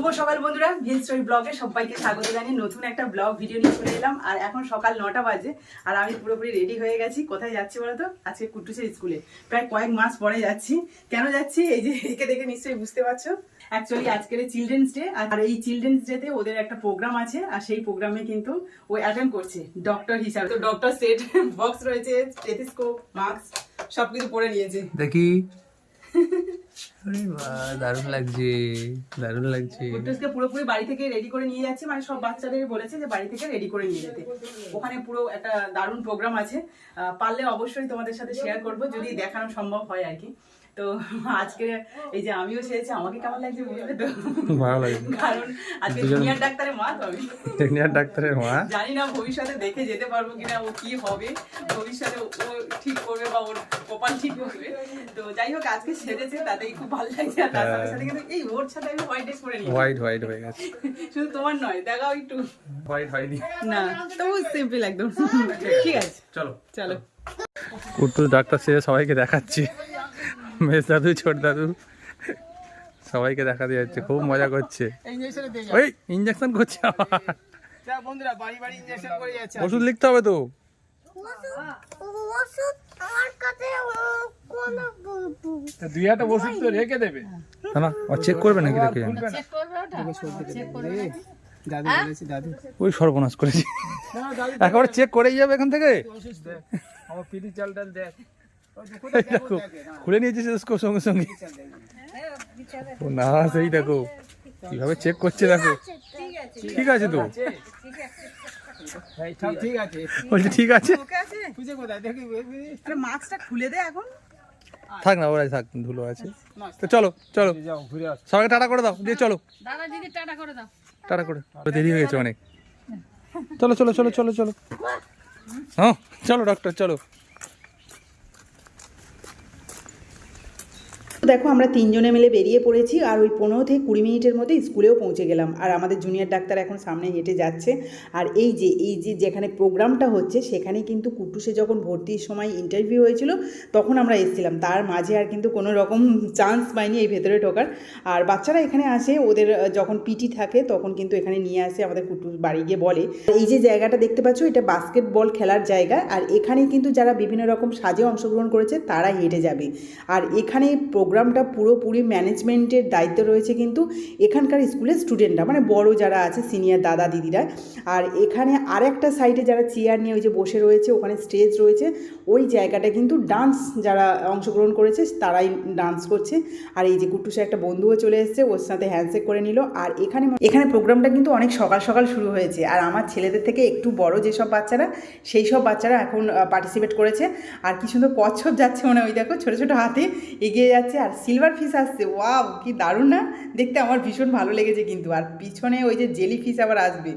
শুভ সকাল বন্ধুরা ভিল স্টোরি ব্লগে সবাইকে স্বাগত জানিয়ে নতুন একটা ব্লগ ভিডিও নিয়ে চলে এলাম। আর এখন সকাল নটা বাজে, আর আমি পুরোপুরি রেডি হয়ে গেছি। কোথায় যাচ্ছি বলতো? আজকে কুট্টুসের স্কুলে। প্রায় কয়েক মাস পরে যাচ্ছি। কেন যাচ্ছি? এই যে একে দেখে নিশ্চয়ই বুঝতে পারছ। অ্যাকচুয়ালি আজকের চিলড্রেন্স ডে আর এই চিলড্রেন্স ডেতে ওদের একটা প্রোগ্রাম আছে, আর সেই প্রোগ্রামে কিন্তু ও অ্যাটেন্ড করছে ডক্টর হিসাবে। তো ডক্টর সেট বক্স রয়েছে স্টেথিস্কোপ মাস্ক সবকিছু পরে নিয়েছে। দেখি। আরে বাহ দারুণ লাগছে দারুণ লাগছে। কুট্টুসকে পুরোপুরি বাড়ি থেকে রেডি করে নিয়ে যাচ্ছে মানে সব বাচ্চাদের বলেছে যে বাড়ি থেকে রেডি করে নিয়ে যেতে। ওখানে পুরো একটা দারুণ প্রোগ্রাম আছে। পারলে অবশ্যই তোমাদের সাথে শেয়ার করব যদি দেখানো সম্ভব হয় আর কি। তো আজকে এই যে আমিও সেরেছি আমাকে কেমন লাগছে বুঝলে তো? ভালো লাগছে। কারণ আজকে জুনিয়র ডাক্তারের মা তো আমি টেকনিয়ার ডাক্তারের মা? জানি না ভবিষ্যতে দেখে যেতে পারব কিনা ও কি হবে ভবিষ্যতে ও ঠিক করবে বা ওর কপাল ঠিক করবে। তো যাই হোক আজকে সেরেছে তাতেই খুব ভালো লাগছে আর তার সাথে সাথে কিন্তু এই ওর সাথে আমি হোয়াইট ড্রেস পরে নিই হোয়াইট হোয়াইট হয়ে গেছে। শুধু তোমার নয় দেখাও একটু। হোয়াইট হয়নি। না তবু সিম্পল একদম। ঠিক আছে। চলো। চলো। কুট্টু ডাক্তার সেরে সবাইকে দেখাচ্ছি। মেজ দাদু ছোট দাদু সবাইকে দেখাতে যাচ্ছে খুব মজা করছে। ওই ইঞ্জেকশন করছে বন্ধুরা বাড়ি বাড়ি ইনজেকশন করে যাচ্ছে। ওষুধ লিখতে হবে তো? ওষুধ আমার কাছে দুই একটা ওষুধ তো রেখে দেবে। না ও চেক করবে নাকি দেখে ওই সর্বনাশ করেছি। একেবারে চেক করেই যাবে এখান থেকে। আমার পিঠি চাল টাল দেখ। এই দেখো খুলে নিয়েছিস সঙ্গে সঙ্গে। না সেই দেখো। কীভাবে চেক করছে দেখো। ঠিক আছে। তো? ঠিক আছে। বলছে ঠিক আছে। ওকে আছে? খুঁজে কোথায়? দেখি আরে মাস্কটা খুলে দে এখন। থাক না ওরাই থাক ধুলো আছে। তো চলো চলো। যাও ঘুরে আস। সবাইকে টাটা করে দাও দিয়ে চলো। দাদা দিদি টাটা করে দাও। টাটা করে দেরি হয়ে গেছে অনেক। চলো চলো চলো চলো চলো। হ্যাঁ চলো ডক্টর চলো। দেখো, আমরা তিনজনে মিলে বেরিয়ে পড়েছি আর ওই পনেরো থেকে কুড়ি মিনিটের মধ্যে স্কুলেও পৌঁছে গেলাম। আর আমাদের জুনিয়র ডাক্তার এখন সামনে হেঁটে যাচ্ছে। আর এই যে এই যে যেখানে প্রোগ্রামটা হচ্ছে সেখানে কিন্তু কুটুসে যখন ভর্তির সময় ইন্টারভিউ হয়েছিল, তখন আমরা এসেছিলাম। তার মাঝে আর কিন্তু কোনো রকম চান্স পাইনি এই ভেতরে ঢোকার। আর বাচ্চারা এখানে আসে, ওদের যখন পিটি থাকে, তখন কিন্তু এখানে নিয়ে আসে, আমাদের কুটুস বাড়ি গিয়ে বলে। এই যে জায়গাটা দেখতে পাচ্ছ, এটা বাস্কেটবল খেলার জায়গা। আর এখানে কিন্তু যারা বিভিন্ন রকম সাজে অংশগ্রহণ করেছে, তারা হেঁটে যাবে। আর এখানে প্রোগ্রামটা পুরোপুরি ম্যানেজমেন্টের দায়িত্ব রয়েছে কিন্তু এখানকার স্কুলের স্টুডেন্টরা মানে বড় যারা আছে সিনিয়র দাদা দিদিরা। আর এখানে আরেকটা সাইডে যারা চেয়ার নিয়ে ওই যে বসে রয়েছে, ওখানে স্টেজ রয়েছে, ওই জায়গাটা কিন্তু ডান্স যারা অংশগ্রহণ করেছে, তারাই ডান্স করছে। আর এই যে কুট্টুসে একটা বন্ধুও চলে এসেছে, ওর সাথে হ্যান্ডশেক করে নিল। আর এখানে এখানে প্রোগ্রামটা কিন্তু অনেক সকাল সকাল শুরু হয়েছে। আর আমার ছেলেদের থেকে একটু বড় যেসব বাচ্চারা, সেই সব বাচ্চারা এখন পার্টিসিপেট করেছে। আর কি সুন্দর কচ্ছপ যাচ্ছে মনে ওই দেখো, ছোটো ছোটো হাতে এগিয়ে যাচ্ছে। আর সিলভার ফিশ আসছে ওয়াও কি দারুণ না? দেখতে আমার ভীষণ ভালো লেগেছে কিন্তু, আর পিছনে ওই যে জেলি ফিশ আবার আসবে।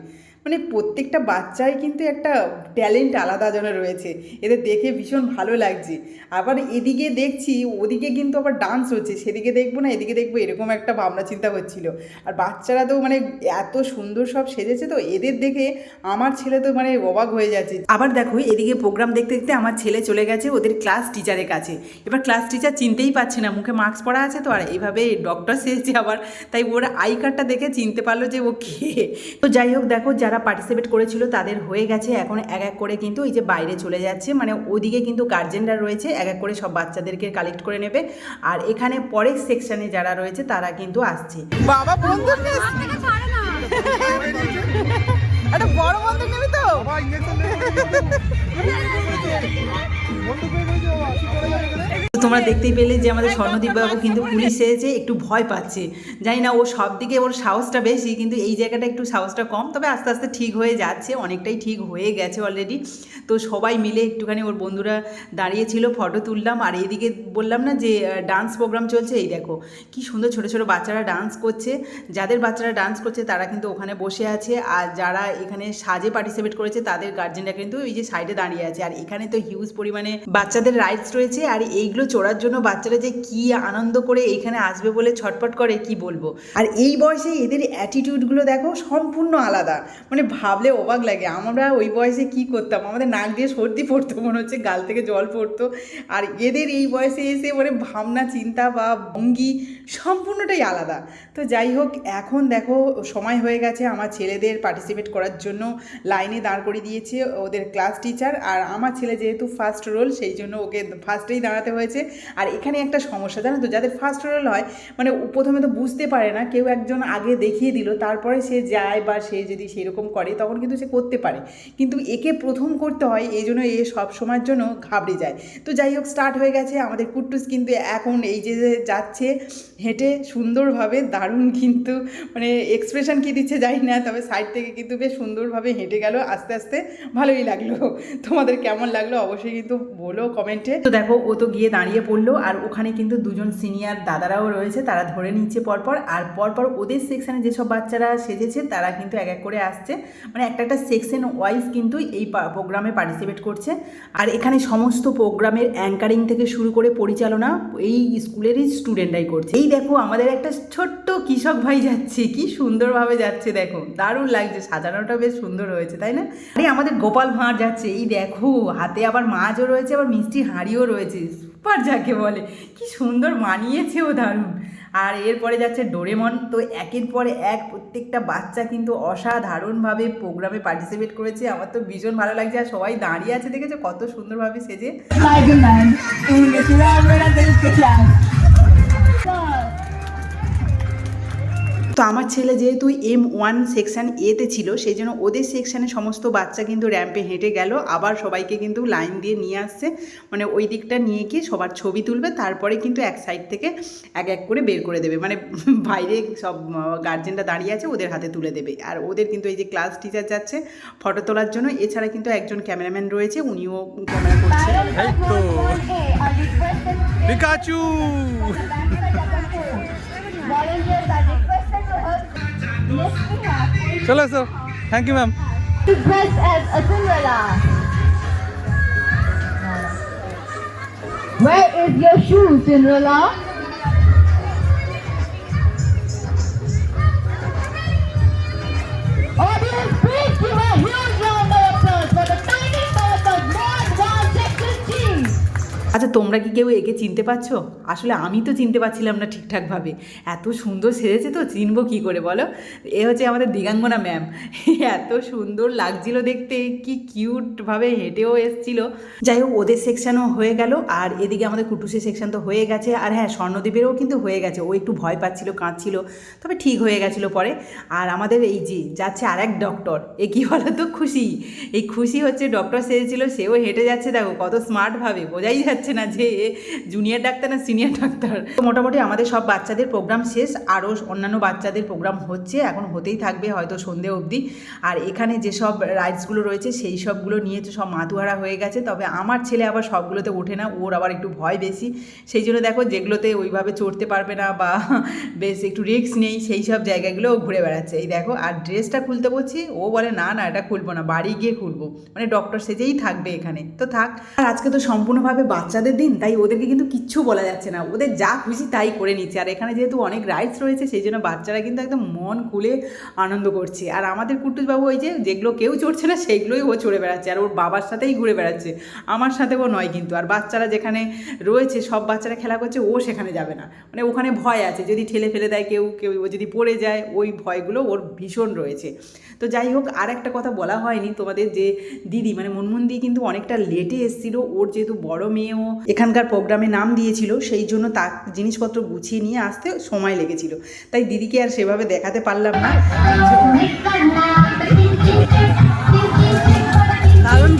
মানে প্রত্যেকটা বাচ্চাই কিন্তু একটা ট্যালেন্ট আলাদা যেন রয়েছে। এদের দেখে ভীষণ ভালো লাগছে। আবার এদিকে দেখছি, ওদিকে কিন্তু আবার ডান্স হচ্ছে। সেদিকে দেখব না, এদিকে দেখব এরকম একটা ভাবনা চিন্তা হচ্ছিল। আর বাচ্চারা তো মানে এত সুন্দর সব সেজেছে তো, এদের দেখে আমার ছেলে তো মানে অবাক হয়ে যাচ্ছে। আবার দেখো, এদিকে প্রোগ্রাম দেখতে দেখতে আমার ছেলে চলে গেছে ওদের ক্লাস টিচারের কাছে। এবার ক্লাস টিচার চিনতেই পারছে না, মুখে মাস্ক পরা আছে তো, আর এইভাবে ডক্টর সেজেছে আবার। তাই ওর আই কার্ডটা দেখে চিনতে পারল যে ও কে। তো যাই হোক, দেখো যারা পার্টিসিপেট করেছিল তাদের হয়ে গেছে। এখন এক এক করে কিন্তু এই যে বাইরে চলে যাচ্ছে মানে ওদিকে কিন্তু গার্জেনরা রয়েছে এক এক করে সব বাচ্চাদেরকে কালেক্ট করে নেবে। আর এখানে পরের সেকশনে যারা রয়েছে তারা কিন্তু আসছে। বাবা বন্ধু একটা বড় বন্ধু নেবি তো? তোমরা দেখতেই পেলে যে আমাদের স্বর্ণদীপ বাবু কিন্তু পুলিশ এসেছে একটু ভয় পাচ্ছে। জানি না ও সব দিকে ওর সাহসটা বেশি কিন্তু এই জায়গাটা একটু সাহসটা কম। তবে আস্তে আস্তে ঠিক হয়ে যাচ্ছে অনেকটাই ঠিক হয়ে গেছে অলরেডি তো সবাই মিলে একটুখানি ওর বন্ধুরা দাঁড়িয়েছিল ফটো তুললাম। আর এইদিকে বললাম না যে ডান্স প্রোগ্রাম চলছে? এই দেখো কি সুন্দর ছোট ছোট বাচ্চারা ডান্স করছে। যাদের বাচ্চারা ডান্স করছে তারা কিন্তু ওখানে বসে আছে। আর যারা এখানে সাজে পার্টিসিপেট করেছে তাদের গার্জেনরা কিন্তু ওই যে সাইডে দাঁড়িয়ে আছে। আর এখানে তো হিউজ পরিমাণে বাচ্চাদের রাইটস রয়েছে। আর এইগুলো চড়ার জন্য বাচ্চারা যে কি আনন্দ করে এইখানে আসবে বলে ছটপট করে, কি বলব? আর এই বয়সে এদের অ্যাটিটিউডগুলো দেখো সম্পূর্ণ আলাদা। মানে ভাবলে অবাক লাগে। আমরা ওই বয়সে কি করতাম? আমাদের নাক দিয়ে সর্দি পড়তো, মনে হচ্ছে গাল থেকে জল পড়তো। আর এদের এই বয়সে এসে মানে ভাবনা, চিন্তা বা ভঙ্গি সম্পূর্ণটাই আলাদা। তো যাই হোক, এখন দেখো সময় হয়ে গেছে আমার ছেলেদের পার্টিসিপেট করার জন্য। লাইনে দাঁড় করিয়ে দিয়েছে ওদের ক্লাস টিচার আর আমার ছেলে যেহেতু ফার্স্ট রোল সেই জন্য ওকে ফার্স্টেই দাঁড়াতে হয়েছে। আর এখানে একটা সমস্যা জানো তো? যাদের ফার্স্ট রোল হয় মানে প্রথমে তো বুঝতে পারে না, কেউ একজন আগে দেখিয়ে দিল, তারপরে সে যায় বা সে যদি সেরকম করে, তখন কিন্তু সে করতে পারে। কিন্তু একে প্রথম করতে হয়, এই জন্য এ সব সময়ের জন্য ঘাবড়ে যায়। তো যাই হোক স্টার্ট হয়ে গেছে, আমাদের কুট্টুস কিন্তু এখন এই যে যাচ্ছে, হেঁটে সুন্দরভাবে, দারুণ কিন্তু মানে এক্সপ্রেশন কী দিচ্ছে জানি না, তবে সাইড থেকে কিন্তু বেশ সুন্দরভাবে হেঁটে গেল, আস্তে আস্তে ভালোই লাগল। তোমাদের কেমন লাগল অবশ্যই কিন্তু বলো কমেন্টে তো দেখো, ও তো গিয়ে দাঁড়িয়ে পড়ল আর ওখানে কিন্তু দুজন সিনিয়র দাদারাও রয়েছে, তারা ধরে নিচ্ছে পরপর আর পরপর ওদের সেকশানে যেসব বাচ্চারা সেজেছে তারা কিন্তু এক এক করে আসছে। মানে একটা একটা সেকশন ওয়াইজ কিন্তু এই প্রোগ্রামে পার্টিসিপেট করছে। আর এখানে সমস্ত প্রোগ্রামের অ্যাঙ্কারিং থেকে শুরু করে পরিচালনা এই স্কুলেরই স্টুডেন্টরাই করছে। এই দেখো আমাদের একটা ছোট্ট কৃষক ভাই যাচ্ছে, কি সুন্দরভাবে যাচ্ছে দেখো। দারুণ লাগছে, সাজানোটা বেশ সুন্দর হয়েছে, তাই না? আরে আমাদের গোপাল ভাঁড় যাচ্ছে, এই দেখো, হাতে আবার মাছও রয়েছে, আবার মিষ্টি হাঁড়িও রয়েছে। সুপার যাকে বলে। কি সুন্দর মানিয়েছে ও দারুণ। আর এরপরে যাচ্ছে ডোরেমন। তো একের পরে এক প্রত্যেকটা বাচ্চা কিন্তু অসাধারণভাবে প্রোগ্রামে পার্টিসিপেট করেছে। আমার তো ভীষণ ভালো লাগছে। আর সবাই দাঁড়িয়ে আছে, দেখেছে? কত সুন্দরভাবে সেজে। আমার ছেলে যেহেতু এম ওয়ান সেকশন এতে ছিল সেই জন্য ওদের সেকশানে সমস্ত বাচ্চা কিন্তু র্যাম্পে হেঁটে গেল। আবার সবাইকে কিন্তু লাইন দিয়ে নিয়ে আসছে। মানে ওই দিকটা নিয়ে গিয়ে সবার ছবি তুলবে তারপরে কিন্তু এক সাইড থেকে এক এক করে বের করে দেবে। মানে বাইরে সব গার্জেনরা দাঁড়িয়ে আছে ওদের হাতে তুলে দেবে। আর ওদের কিন্তু এই যে ক্লাস টিচার যাচ্ছে ফটো তোলার জন্য এছাড়া কিন্তু একজন ক্যামেরাম্যান রয়েছে উনিও ক্যামেরা করছে। এই তো Pikachu Volunteers are requested to help Miss Neha চলো এসো thank you ma'am to dress as a Cinderella. Where is your shoe, Cinderella? তোমরা কি কেউ একে চিনতে পারছ? আসলে আমি তো চিনতে পারছিলাম না ঠিকঠাকভাবে। এত সুন্দর সেরেছে তো, চিনবো কি করে বলো? এ হচ্ছে আমাদের দিগাঙ্গনা ম্যাম। এত সুন্দর লাগছিল দেখতে, কি কিউটভাবে হেঁটেও এসছিল। যাই হোক, ওদের সেকশনও হয়ে গেল, আর এদিকে আমাদের কুটুসের সেকশন তো হয়ে গেছে। আর হ্যাঁ স্বর্ণদ্বীপেরও কিন্তু হয়ে গেছে। ও একটু ভয় পাচ্ছিল, কাঁদছিল, তবে ঠিক হয়ে গেছিল পরে। আর আমাদের এই যে যাচ্ছে আর এক ডক্টর এ কী বলো তো খুশি। এই খুশি হচ্ছে ডক্টর সেরেছিল সেও হেঁটে যাচ্ছে, দেখো কত স্মার্টভাবে বোঝাই যাচ্ছে না যে জুনিয়র ডাক্তার না সিনিয়র ডাক্তার। মোটামুটি আমাদের সব বাচ্চাদের প্রোগ্রাম শেষ, আরও অন্যান্য বাচ্চাদের প্রোগ্রাম হচ্ছে, এখন হতেই থাকবে হয়তো সন্ধে অবধি। আর এখানে যেসব রাইডসগুলো রয়েছে, সেই সবগুলো নিয়ে তো সব মাতুয়ারা হয়ে গেছে। তবে আমার ছেলে আবার সবগুলোতে ওঠে না, ওর আবার একটু ভয় বেশি। সেই জন্য দেখো যেগুলোতে ওইভাবে চড়তে পারবে না বা বেশ একটু রিস্ক নেই, সেই সব জায়গাগুলো ও ঘুরে বেড়াচ্ছে। এই দেখো, আর ড্রেসটা খুলতে বলছি, ও বলে, না না, এটা খুলবো না, বাড়ি গিয়ে খুলবো। মানে ডক্টর সেজেই থাকবে এখানে। তো থাক, আর আজকে তো সম্পূর্ণভাবে বাচ্চাদের দিন, তাই ওদেরকে কিন্তু কিচ্ছু বলা যাচ্ছে না। ওদের যা খুশি তাই করে নিচ্ছে। আর এখানে যেহেতু অনেক রাইডস রয়েছে, সেই জন্য বাচ্চারা কিন্তু একদম মন খুলে আনন্দ করছে। আর আমাদের কুট্টুসবাবু ওই যে, যেগুলো কেউ চড়ছে না সেগুলোই ও চড়ে বেড়াচ্ছে। আর ওর বাবার সাথেই ঘুরে বেড়াচ্ছে। আমার সাথে ও নয় কিন্তু। আর বাচ্চারা যেখানে রয়েছে, সব বাচ্চারা খেলা করছে, ও সেখানে যাবে না। মানে ওখানে ভয় আছে। যদি ঠেলে ফেলে দেয় কেউ কেউ ও যদি পড়ে যায়, ওই ভয়গুলো ওর ভীষণ রয়েছে। তো যাই হোক, আর একটা কথা বলা হয়নি তোমাদের যে দিদি মানে মুনমুন দি কিন্তু অনেকটা লেটে এসেছিল। ওর যেহেতু বড় মেয়েও এখানকার প্রোগ্রামে নাম দিয়েছিল, সেই জন্য তা জিনিসপত্র গুছিয়ে নিয়ে আসতে সময় লেগেছিল। তাই দিদিকে আর সেভাবে দেখাতে পারলাম না। দারুণ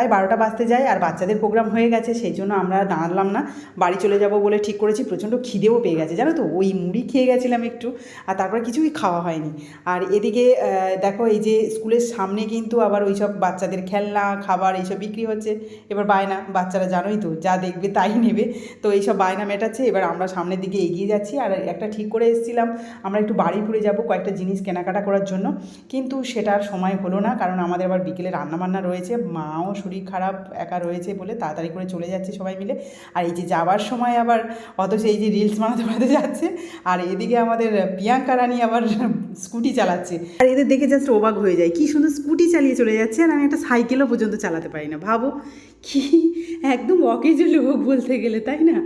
প্রায় বারোটা বাজতে যায় আর বাচ্চাদের প্রোগ্রাম হয়ে গেছে, সেই জন্য আমরা দাঁড়ালাম না। বাড়ি চলে যাব বলে ঠিক করেছি, প্রচণ্ড খিদেও পেয়ে গেছে। জানো তো, ওই মুড়ি খেয়ে গেছিলাম একটু আর তারপরে কিছুই খাওয়া হয়নি। আর এদিকে দেখো এই যে স্কুলের সামনে কিন্তু আবার ওই সব বাচ্চাদের খেলনা, খাবার এইসব বিক্রি হচ্ছে। এবার বায়না, বাচ্চারা জানোই তো, যা দেখবে তাই নেবে। তো এইসব বায়না মেটাচ্ছে, এবার আমরা সামনের দিকে এগিয়ে যাচ্ছি। আর একটা ঠিক করে এসেছিলাম, আমরা একটু বাড়ি বাড়িপুরে যাব কয়েকটা জিনিস কেনাকাটা করার জন্য। কিন্তু সেটার সময় হলো না, কারণ আমাদের আবার বিকেলে রান্নাবান্না রয়েছে, মাও শরীর খারাপ, একা রয়েছে বলে তাড়াতাড়ি করে চলে যাচ্ছে সবাই মিলে। আর এই যে যাওয়ার সময় আবার অত সেই যে রিলস বানাতে বানাতে যাচ্ছে। আর এদিকে আমাদের প্রিয়াঙ্কা রানী আবার স্কুটি চালাচ্ছে। আর এদের দেখে জাস্ট অবাক হয়ে যায়, কি সুন্দর স্কুটি চালিয়ে চলে যাচ্ছে। আর আমি একটা সাইকেলও পর্যন্ত চালাতে পারি না। ভাবো কি, একদম অকেজ লোক বলতে গেলে, তাই না?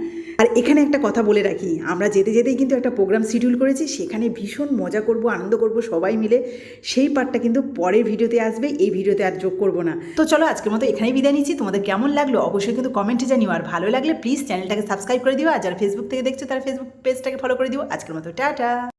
আর এখানে একটা কথা বলে রাখি, আমরা যেতে যেতেই কিন্তু একটা প্রোগ্রাম শিডিউল করেছি, সেখানে ভীষণ মজা করব, আনন্দ করব সবাই মিলে, সেই পার্টটা কিন্তু পরের ভিডিওতে আসবে, এই ভিডিওতে আর যোগ করব না। তো চলো আজকের মতো এখানেই বিদায় নিচ্ছি, তোমাদের কেমন লাগল অবশ্যই কিন্তু কমেন্টে জানিও, আর ভালো লাগলে প্লিজ চ্যানেলটাকে সাবস্ক্রাইব করে দিও, আর যারা ফেসবুক থেকে দেখছ তারা ফেসবুক পেজটাকে ফলো করে দিও, আজকের মতো টাটা।